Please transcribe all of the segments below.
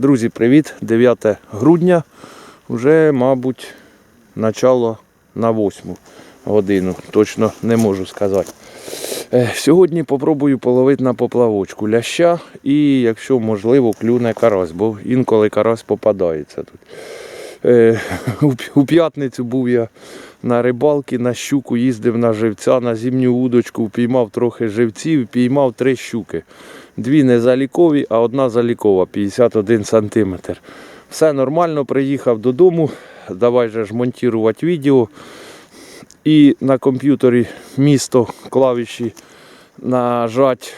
Друзі, привіт! 9 грудня. Вже, мабуть, начало на 8 годину. Точно не можу сказати. Е, Сьогодні попробую половити на поплавочку ляща і, якщо можливо, клюне карась, бо інколи карась попадається тут. Е, у п'ятницю був я на рибалці, на щуку їздив на живця, на зимню удочку, піймав трохи живців, піймав три щуки. Дві не залікові, а одна залікова, 51 см. Все нормально, приїхав додому. Давай же ж монтувати відео. І на комп'ютері місто клавіші нажать,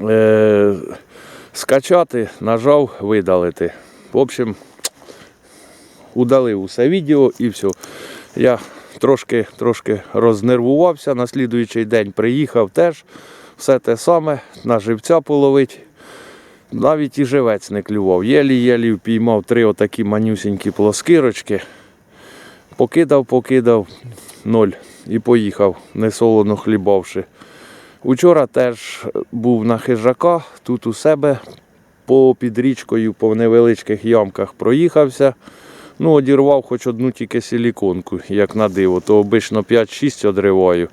е, скачати, нажав, видалити. В общем, удалив усе відео і все. Я трошки, трошки рознервувався. На слідуючий день приїхав теж. Все те саме, на живця половить. Навіть і живець не клював. Єлі-єлі впіймав три отакі манюсінькі плоскирочки. Покидав, покидав, ноль. І поїхав, не солоно хлібавши. Учора теж був на хижака, тут у себе по під річкою, по невеличких ямках проїхався. Ну, одірвав хоч одну тільки силіконку, як на диво, то обично 5-6 одриваю,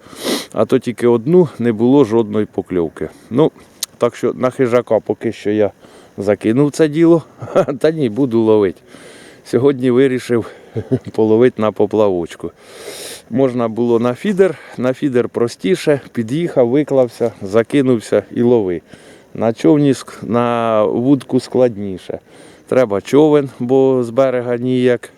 а то тільки одну не було жодної покльовки. Ну, так що на хижака поки що я закинув це діло, та ні, буду ловити. Сьогодні вирішив половити на поплавочку. Можна було на фідер, на фідер простіше, під'їхав, виклався, закинувся і лови. На човні на вудку складніше. Треба човен, бо з берега ніяк.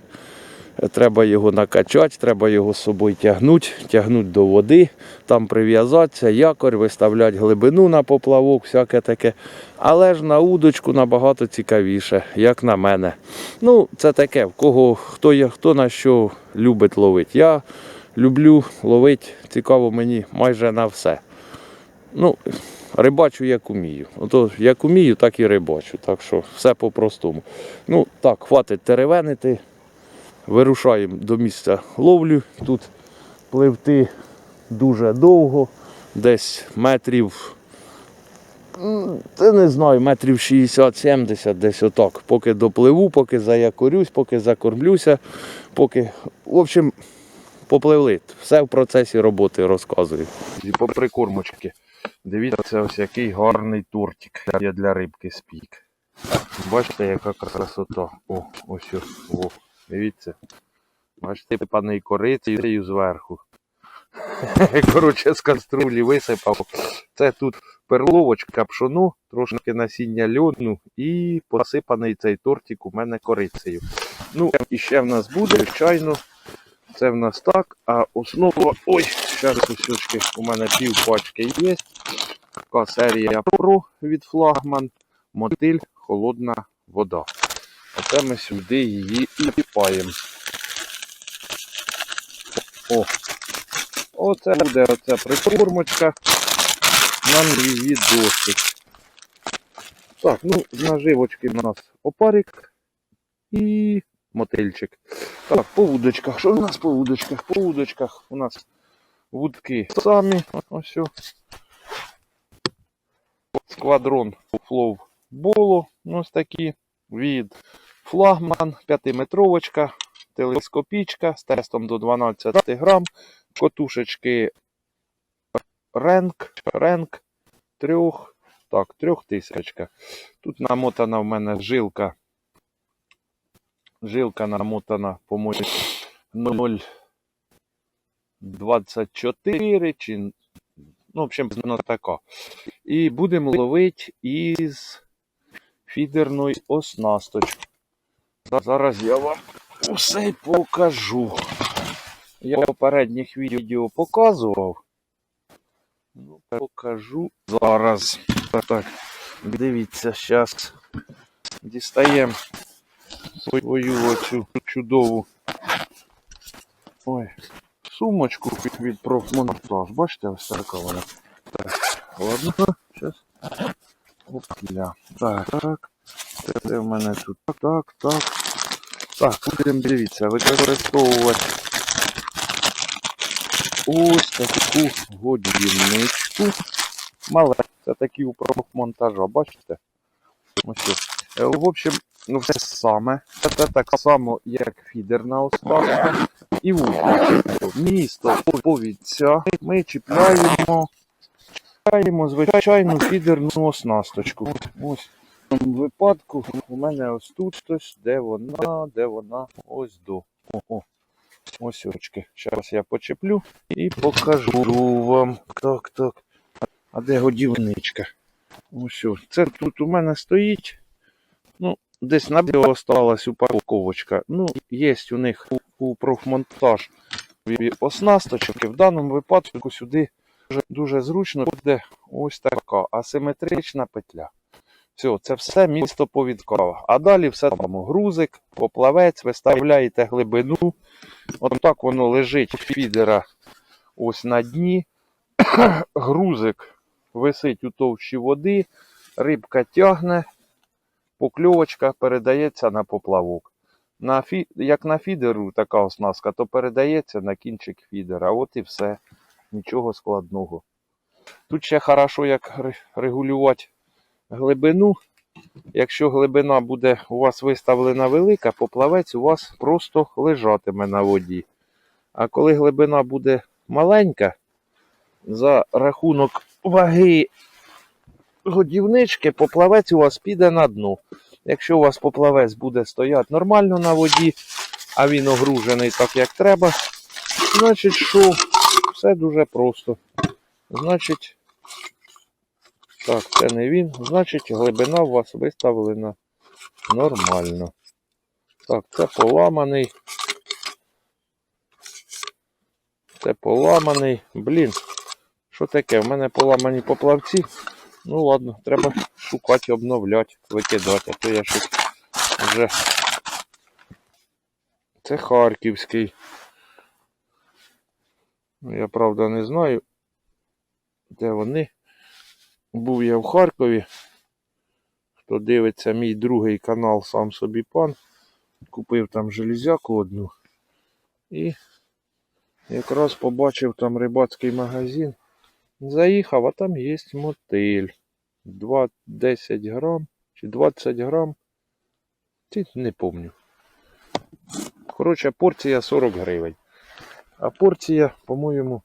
Треба його накачати, треба його з собою тягнути, тягнути до води, там прив'язатися, якорь, виставляти глибину на поплавок, всяке таке. Але ж на удочку набагато цікавіше, як на мене. Ну, це таке, в кого хто, є, хто на що любить ловити. Я люблю ловити, цікаво мені майже на все. Ну, рибачу як умію. Ото як умію, так і рибачу. Так що все по-простому. Ну, так, хватить теревенити. Вирушаємо до місця ловлю. Тут пливти дуже довго, десь метрів. не знаю, метрів 60-70, десь отак. Поки допливу, поки заякорюсь, поки закормлюся, поки. В общем, попливли. Все в процесі роботи розказую. І по прикормочки. Дивіться, ось який гарний тортик є для рибки спік. Бачите, яка красота. О, ось о. Дивіться. Бачите, паний корицею зверху. Коротше, з каструлі висипав. Це тут перловочка пшону, трошки насіння льону і посипаний цей тортик у мене корицею. Ну, і ще в нас буде, звичайно, це в нас так, а основа. Ой, зараз кусочки у мене пів пачки є. Така серія Pro від флагман. Мотиль холодна вода. Оце ми сюди її і паємо. О! Оце буде оця прикормочка. Нам її досить. Так, ну, наживочки в нас опарик і мотильчик. Так, по вудочках. Що в нас по вудочках? По вудочках у нас вудки самі. Ось. Сквадрон Flow Bolo. Ось такі. Від флагман, 5-метровочка, телескопічка з тестом до 12 грам, котушечки Ренк, Ренк, трьох, так, трьох тисячка. Тут намотана в мене жилка. Жилка намотана, по-моєму, 0,24 чи, ну, в общем, вона така. І будемо ловити із фідерної оснасточки. Зараз я вам усе покажу. Я в попередніх відео показував. Ну, покажу зараз. Так, дивіться, зараз дістаємо свою оцю чудову ой, сумочку від профмонтаж. Бачите, ось така вона. Так, ладно, зараз. Опля. Так, так. Це в мене тут так, так, так. Будемо дивіться, використовувати ось таку годівничку. Мале, це такі у профмонтажа, бачите? Ось. ось. Е, В общем, ну все саме. Це так само, як фідер на оснастку. І вухо. Місто повідця. Ми чіпляємо, чіпляємо звичайну фідерну оснасточку. Ось в випадку у мене ось тут ось, де вона, де вона, ось до. О, о. Ось очки. Зараз я почеплю і покажу вам. Так, так. А де годівничка? Ось. Це тут у мене стоїть. Ну, десь на біо осталась упаковочка. Ну, є у них у, профмонтаж оснасточки. В даному випадку сюди дуже, дуже зручно буде ось така асиметрична петля. Все, це все місто повідкове. А далі все там грузик, поплавець, виставляєте глибину. От так воно лежить фідера ось на дні. Грузик висить у товщі води, рибка тягне, покльовочка передається на поплавок. На фі... Як на фідеру така оснастка, то передається на кінчик фідера. От і все. Нічого складного. Тут ще хорошо як регулювати глибину. Якщо глибина буде у вас виставлена велика, поплавець у вас просто лежатиме на воді. А коли глибина буде маленька, за рахунок ваги годівнички, поплавець у вас піде на дно. Якщо у вас поплавець буде стояти нормально на воді, а він огружений так, як треба, значить, що все дуже просто. Значить, так, це не він. Значить, глибина у вас виставлена нормально. Так, це поламаний. Це поламаний. Блін, що таке? В мене поламані поплавці. Ну ладно, треба шукати, обновляти, викидати, а то я щось вже. Це Харківський. Ну, Я правда не знаю, де вони. Був я в Харкові. Хто дивиться мій другий канал сам собі пан. Купив там железяку одну. І якраз побачив там рибацький магазин. Заїхав, а там є мотиль. 2, 10 грам чи 20 грам. Ті, не помню. Коротше, порція 40 гривень. А порція, по-моєму,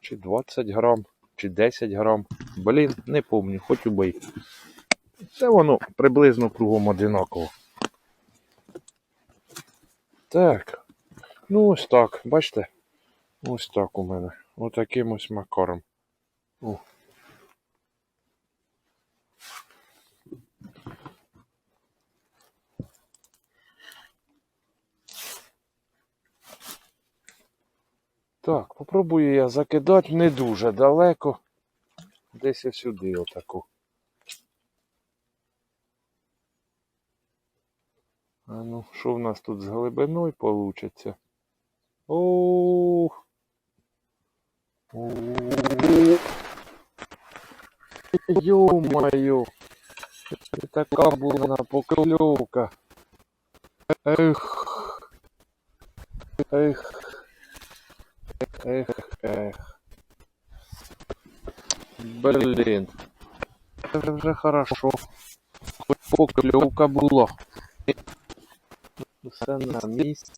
чи 20 грам, чи 10 грам. Блін, не помню, хоч убий. Це воно приблизно кругом одинаково. Так. Ну ось так, бачите? Ось так у мене. Отаким ось макаром. О. Так, попробую я закидати не дуже далеко. Десь ось сюди отаку. А ну, що в нас тут з глибиною получиться? Ох. Ё-моё. Це така була покльовка. Ех. Ех. Ех, ех. Блін. Це вже хорошо. Хоч покльовка була. Все на місці.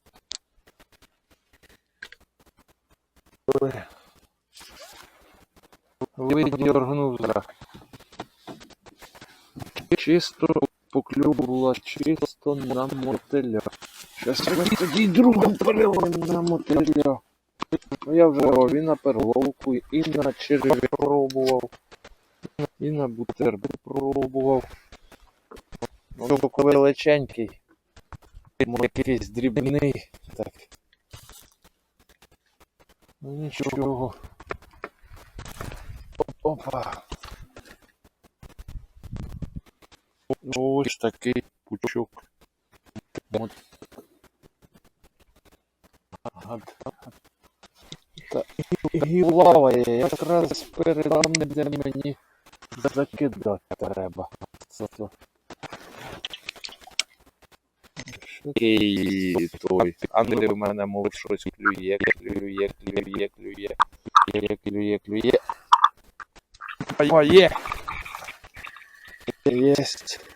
Ой. Видергнув за. Чисто покльов була чисто на мотиля. Щас ми тоді другу переловимо на мотиля. Ну я вже говорив, і на перловку, і на черві пробував, і на бутерброд пробував. Ну, величенький. Може, якийсь дрібний. Так. Ну нічого. Опа. Ось такий пучок. От. Та і лаває якраз перед там, де мені закидати треба. Це то. Такий той. А не в мене мов щось клює, клює, клює, клює, клює, клює, клює. А є. Єсть.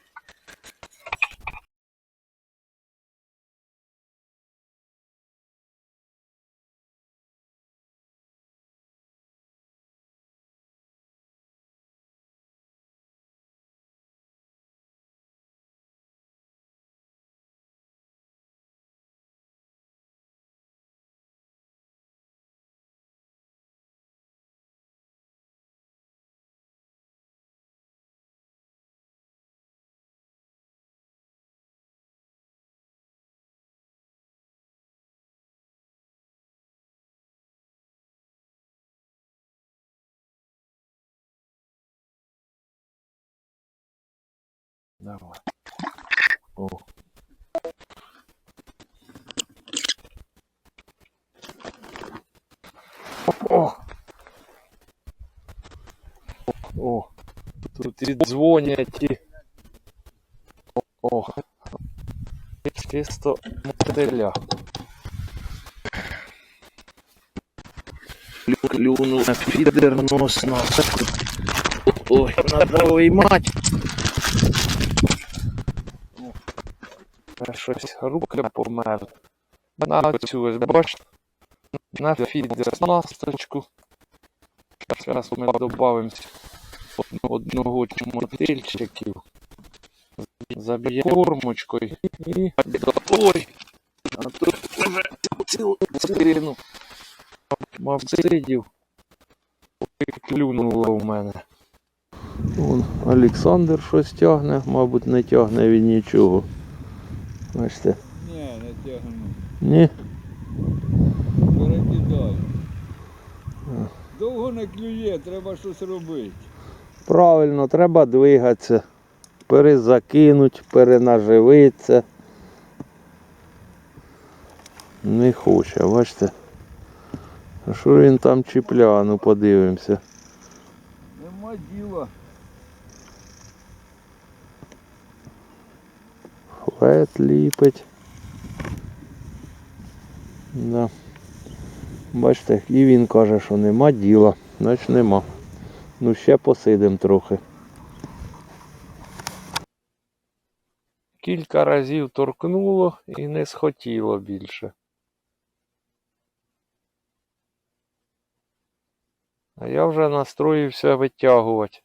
Давай. О. О. О. Тут і дзвонять і. О. Чисто мотиля. Клюнув на фідер нос на Ой, надо виймати. Щось руки померли. На цю ось бач. На фідер снасточку. Зараз ми додамо одного мотильчиків. Заб'є формочкою і. Ой! А тут вже цілу цілину мавцидів клюнуло в мене. Вон Олександр щось тягне, мабуть, не тягне він нічого. Бачите? Ні, не тягну. Ні? Перекидай. Довго не клює, треба щось робити. Правильно, треба двигатися, перезакинуть, перенаживитися. Не хоче, бачите? А що він там чіпляє, ну подивимося. Нема діла. Флет ліпить. Да. Бачите, і він каже, що нема діла. Значить нема. Ну ще посидим трохи. Кілька разів торкнуло і не схотіло більше. А я вже настроївся витягувати.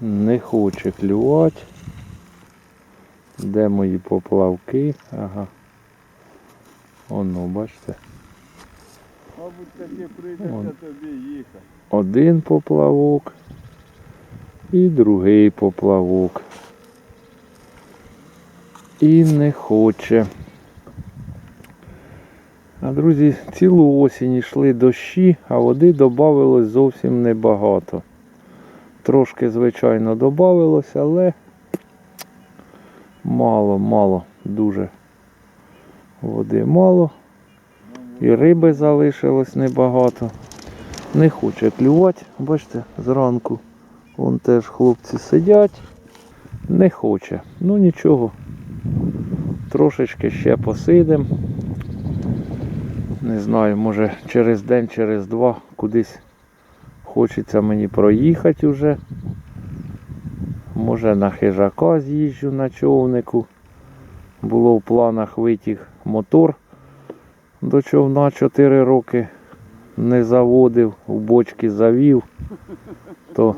Не хоче клювати. Де мої поплавки? Ага. Оно, бачите. Мабуть, таки прийдеться тобі їхати. Один поплавок і другий поплавок. І не хоче. А друзі, цілу осінь йшли дощі, а води додавалось зовсім небагато. Трошки, звичайно, додавалось, але мало, мало, дуже води мало. І риби залишилось небагато. Не хоче клювати, бачите, зранку. Вон теж хлопці сидять. Не хоче. Ну нічого. Трошечки ще посидим. Не знаю, може через день, через два кудись хочеться мені проїхати вже. Може на хижака з'їжджу на човнику. Було в планах витяг мотор до човна 4 роки не заводив, у бочки завів, то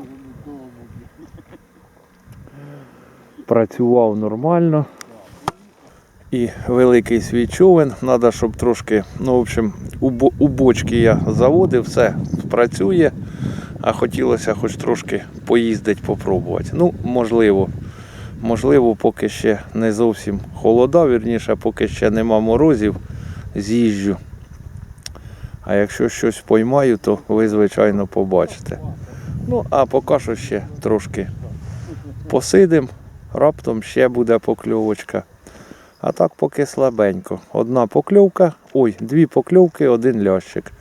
працював нормально. І великий свій човен, треба, щоб трошки, ну, в общем, у бочки я заводив, все працює, а хотілося хоч трошки поїздити, попробувати. Ну, можливо, можливо, поки ще не зовсім холода, вірніше, поки ще нема морозів, з'їжджу. А якщо щось поймаю, то ви, звичайно, побачите. Ну, а поки що ще трошки посидим, раптом ще буде покльовочка. А так поки слабенько. Одна покльовка, ой, дві покльовки, один лящик.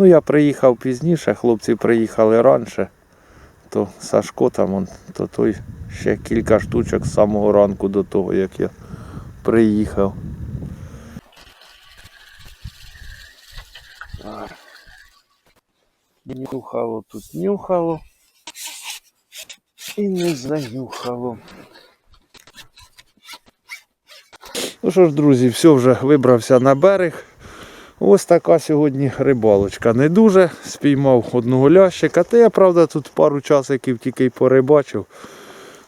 Ну, я приїхав пізніше, хлопці приїхали раніше, то Сашко там, он, то той ще кілька штучок з самого ранку до того, як я приїхав. Нюхало тут нюхало. І не занюхало. Ну що ж, друзі, все вже вибрався на берег. Ось така сьогодні рибалочка. Не дуже. Спіймав одного лящика. Та я, правда, тут пару часиків тільки й порибачив.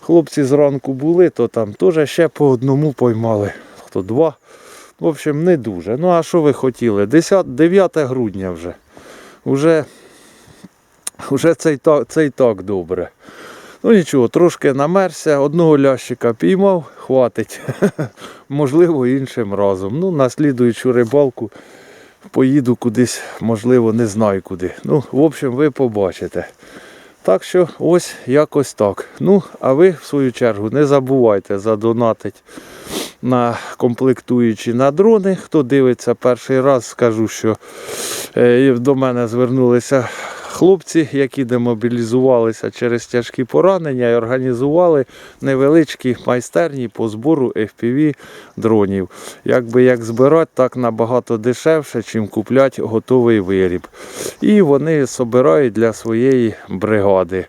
Хлопці зранку були, то там теж ще по одному поймали. Хто два. В общем, не дуже. Ну а що ви хотіли? 10, 9 грудня вже. Уже, уже це, й так, це й так добре. Ну нічого, трошки намерся, одного лящика піймав, хватить. Можливо, іншим разом. Ну, на слідуючу рибалку поїду кудись, можливо, не знаю куди. Ну, в общем, ви побачите. Так що ось якось так. Ну, а ви, в свою чергу, не забувайте задонатити на комплектуючі на дрони. Хто дивиться перший раз, скажу, що е, до мене звернулися хлопці, які демобілізувалися через тяжкі поранення і організували невеличкі майстерні по збору FPV дронів. Якби як збирати, так набагато дешевше, чим купляти готовий виріб. І вони збирають для своєї бригади,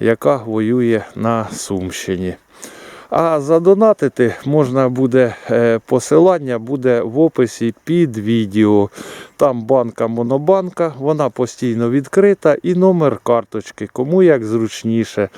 яка воює на Сумщині. А задонатити можна буде е, посилання буде в описі під відео. Там банка Монобанка, вона постійно відкрита і номер карточки. Кому як зручніше.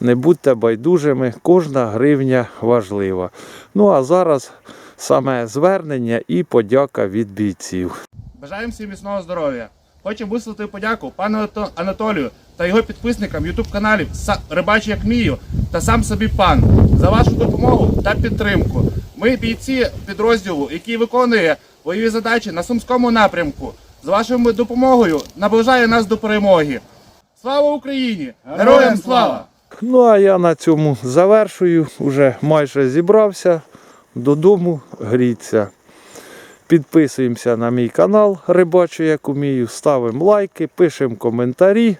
Не будьте байдужими, кожна гривня важлива. Ну а зараз саме звернення і подяка від бійців. Бажаємо всім міцного здоров'я. Хочемо висловити подяку пану Анатолію та його підписникам YouTube каналів Са- Рибачу як мію та сам собі пан за вашу допомогу та підтримку. Ми бійці підрозділу, який виконує бойові задачі на сумському напрямку. З вашою допомогою наближає нас до перемоги. Слава Україні! Героям слава! Ну а я на цьому завершую. Уже майже зібрався. Додому гріться. Підписуємося на мій канал Рибачу як умію, ставимо лайки, пишемо коментарі.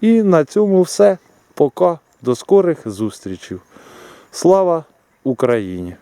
І на цьому все. Пока. До скорих зустрічей. Слава Україні!